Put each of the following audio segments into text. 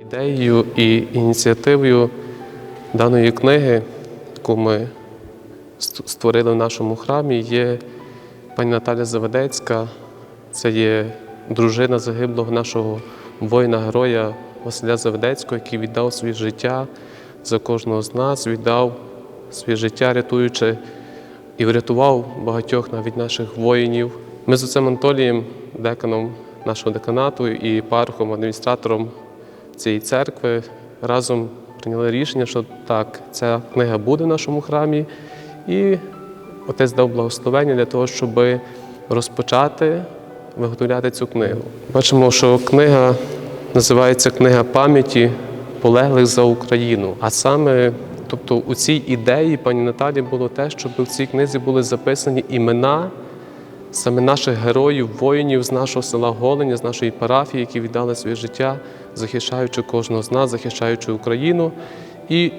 Ідеєю і ініціативою даної книги, яку ми створили в нашому храмі, є пані Наталя Заведецька. Це є дружина загиблого нашого воїна-героя Василя Заведецького, який віддав своє життя за кожного з нас, віддав своє життя, рятуючи і врятував багатьох навіть наших воїнів. Ми з отцем Анатолієм, деканом нашого деканату і пархом, адміністратором цієї церкви, разом прийняли рішення, що так, ця книга буде в нашому храмі. І отець дав благословення для того, щоб розпочати виготовляти цю книгу. Бачимо, що книга називається Книга пам'яті полеглих за Україну. А саме, тобто, у цій ідеї пані Наталі було те, щоб у цій книзі були записані імена саме наших героїв, воїнів з нашого села Голеня, з нашої парафії, які віддали своє життя, захищаючи кожного з нас, захищаючи Україну. І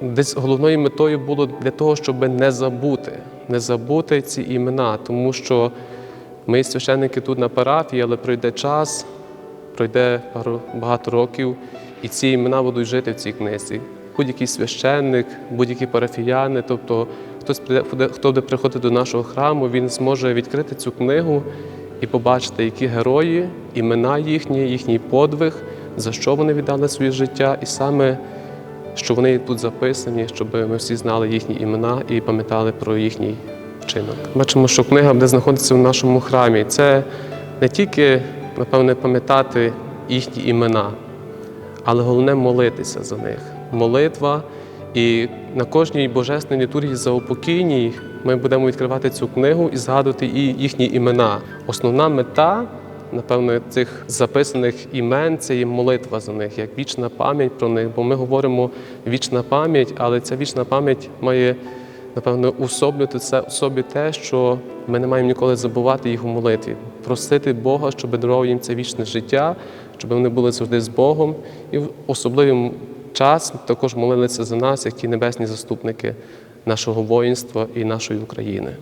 десь головною метою було для того, щоб не забути, не забути ці імена, тому що ми священники тут на парафії, але пройде час, пройде багато років, і ці імена будуть жити в цій книзі. Будь-який священник, будь-які парафіяни, тобто хтось прийде- хто буде приходити до нашого храму, він зможе відкрити цю книгу і побачити, які герої, імена їхні, їхній подвиг, за що вони віддали своє життя, і саме що вони тут записані, щоб ми всі знали їхні імена і пам'ятали про їхній вчинок. Бачимо, що книга буде знаходитися в нашому храмі. Це не тільки, напевне, пам'ятати їхні імена, але головне молитися за них. Молитва. І на кожній божественній літургії заупокійній ми будемо відкривати цю книгу і згадувати і їхні імена. Основна мета, напевно, цих записаних імен це є молитва за них, як вічна пам'ять про них. Бо ми говоримо вічна пам'ять, але ця вічна пам'ять має, напевно, усоблювати це в собі те, що ми не маємо ніколи забувати їх у молитві, просити Бога, щоб дарував їм це вічне життя, щоб вони були завжди з Богом. І в особливий час також молилися за нас, як ті небесні заступники нашого воїнства і нашої України.